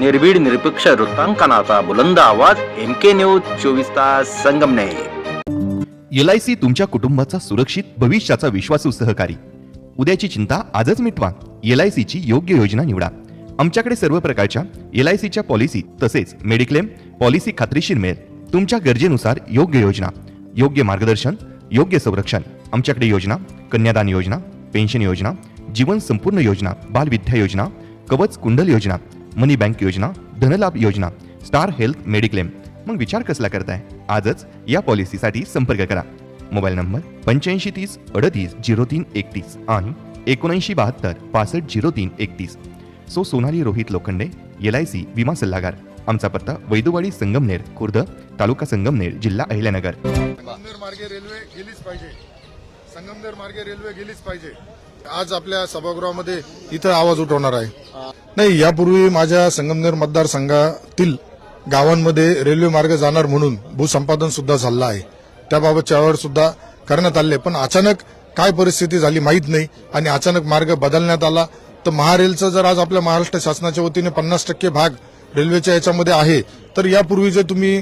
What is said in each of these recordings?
निर्भीड निरपेक्ष वृत्तांकनाचा बुलंद आवाज एम के न्यूज चोवीस तास संगमने एल आय सी तुमच्या कुटुंबाचा सुरक्षित भविष्याचा विश्वासू सहकारी. उद्याची चिंता आजच मिटवा. एल आय सीची योग्य योजना निवडा. आमच्याकडे सर्व प्रकारच्या एल आय सीच्या पॉलिसी तसेच मेडिक्लेम पॉलिसी खात्रीशीर मिळेल तुमच्या गरजेनुसार योग्य योजना योग्य मार्गदर्शन योग्य संरक्षण. आमच्याकडे योजना कन्यादान योजना पेन्शन योजना जीवन संपूर्ण योजना बालविद्या योजना कवच कुंडल योजना मनी बँक योजना धनलाभ योजना स्टार हेल्थ मेडिक्लेम. मग विचार कसला करताय? आजच या पॉलिसीसाठी संपर्क करा. मोबाईल नंबर पंच्याऐंशी तीस अडतीस झिरो तीन एकतीस आणि एकोणऐंशी बहात्तर पासष्ट झिरो तीन एकतीस. So Sonali Rohit Lokhande L I C विमा सल्लागार. आमचा पत्ता वैदुवाडी संगमनेर खुर्द तालुका संगमनेर जिल्हा अहिल्यानगर. संगमनेर मार्गे रेल्वे गेलीच पाहिजे. संगमनेर मार्गे रेल्वे गेलीच पाहिजे. आज आपल्या सभागृहामध्ये इथं आवाज उठवणार आहे. नाही यापूर्वी माझ्या संगमनेर मतदारसंघातील गावांमध्ये रेल्वे मार्ग जाणार म्हणून भूसंपादन सुद्धा झालं आहे. त्याबाबतच्या सुद्धा करण्यात आले पण अचानक काय परिस्थिती झाली माहीत नाही आणि अचानक मार्ग बदलण्यात आला. तर महारेलचा जर आज आपल्या महाराष्ट्र शासनाच्या वतीने पन्नास टक्के भाग रेल्वेच्या याच्यामध्ये आहे. तर यापूर्वी जे तुम्ही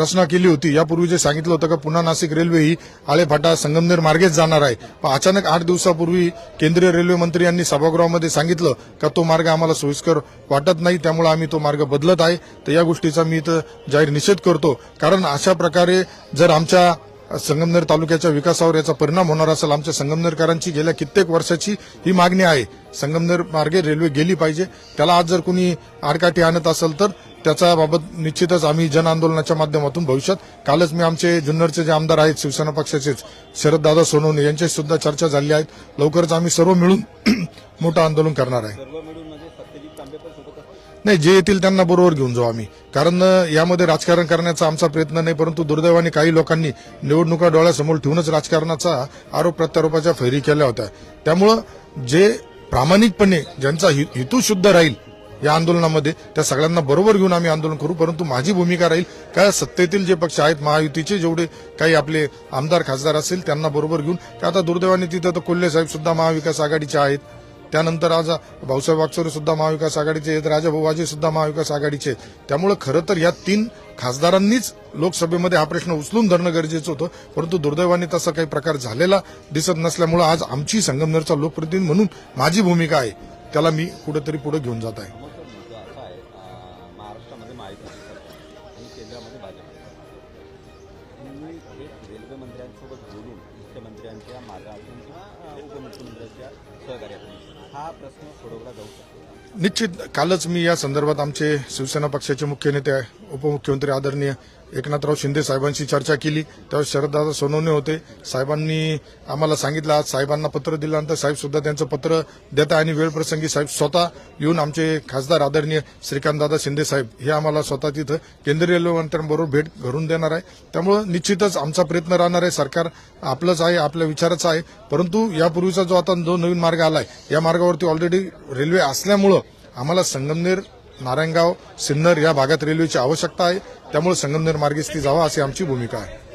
रचना केली होती यापूर्वी जे सांगितलं होतं का पुन्हा नाशिक रेल्वे ही आळेफाटा संगमनेर मार्गेच जाणार आहे. पण अचानक आठ दिवसापूर्वी केंद्रीय रेल्वे मंत्री यांनी सभागृहामध्ये सांगितलं का तो मार्ग आम्हाला सोयीस्कर वाटत नाही त्यामुळे आम्ही तो मार्ग बदलत आहे. तर या गोष्टीचा मी इथं जाहीर निषेध करतो. कारण अशा प्रकारे जर आमच्या संगमनेर तालुक्याच्या विकासावर याचा परिणाम होणार असेल आमच्या संगमनेरकरांची गेल्या कित्येक वर्षाची ही मागणी आहे. संगमनेर मार्गे रेल्वे गेली पाहिजे. त्याला आज जर कुणी आडकाठी आणत असेल तर त्याच्या बाबत निश्चितच आम्ही जन आंदोलनाच्या माध्यमातून भविष्यात कालच मी आमचे जुन्नरचे जे आमदार आहेत शिवसेना पक्षाचेच शरददादा सोनवणे यांच्याशी सुद्धा चर्चा झाली आहे. लवकरच आम्ही सर्व मिळून मोठं आंदोलन करणार आहे. नाही जे येतील त्यांना बरोबर घेऊन जाऊ आम्ही. कारण यामध्ये राजकारण करण्याचा आमचा प्रयत्न नाही परंतु दुर्दैवाने काही लोकांनी निवडणुका डोळ्यासमोर ठेवूनच राजकारणाचा आरोप प्रत्यारोपाच्या फैरी केल्या होत्या. त्यामुळं जे प्रामाणिकपणे ज्यांचा हेतू शुद्ध राहील या आंदोलनामध्ये त्या सगळ्यांना बरोबर घेऊन आम्ही आंदोलन करू परंतु माझी भूमिका राहील काय सत्तेतील जे पक्ष आहेत महायुतीचे जेवढे काही आपले आमदार खासदार असेल त्यांना बरोबर घेऊन त्या आता दुर्दैवाने तिथं तर कोल्हे साहेब सुद्धा महाविकास आघाडीचे आहेत त्यानंतर आज भाऊसाहेब वागचोरे सुद्धा महाविकास आघाडीचे आहेत राजाभाऊ सुद्धा महाविकास आघाडीचे आहेत. त्यामुळे खरं तर या तीन खासदारांनीच लोकसभेमध्ये हा प्रश्न उचलून धरणं गरजेचं होतं परंतु दुर्दैवाने तसा काही प्रकार झालेला दिसत नसल्यामुळे आज आमची संगमनेरचा लोकप्रतिनिधी म्हणून माझी भूमिका आहे. त्याला मी कुठेतरी पुढे घेऊन जात आहे. रेल्वे मंत्र्यांसोबत बोलून मुख्यमंत्र्यांच्या मागा किंवा उपमुख्यमंत्र्यांच्या सहकार्यातून हा प्रश्न सोडवला जाऊ शकतो. निश्चित. कालच मी या संदर्भात आमचे शिवसेना पक्षाचे मुख्य नेते उपमुख्यमंत्री आदरणीय एकनाथराव शिंदे साहेबांशी चर्चा केली. त्यावेळेस शरददादा सोनवणे होते. साहेबांनी आम्हाला सांगितलं आज साहेबांना पत्र दिल्यानंतर साहेब सुद्धा त्यांचं पत्र देत आणि वेळप्रसंगी साहेब स्वतः येऊन आमचे खासदार आदरणीय श्रीकांतदादा शिंदे साहेब हे आम्हाला स्वतः तिथं केंद्रीय रेल्वे मंत्र्यांबरोबर भेट घडून देणार आहे. त्यामुळं निश्चितच आमचा प्रयत्न राहणार आहे. सरकार आपलंच आहे आपल्या विचाराचं आहे. परंतु यापूर्वीचा जो आता जो नवीन मार्ग आलाय या मार्गावरती ऑलरेडी रेल्वे असल्यामुळं आम्हाला संगमनेर नारायणगाव सिन्नर या भागात रेल्वेची आवश्यकता आहे. त्यामुळे संगमनेर मार्गेच ती जावा अशी आमची भूमिका आहे.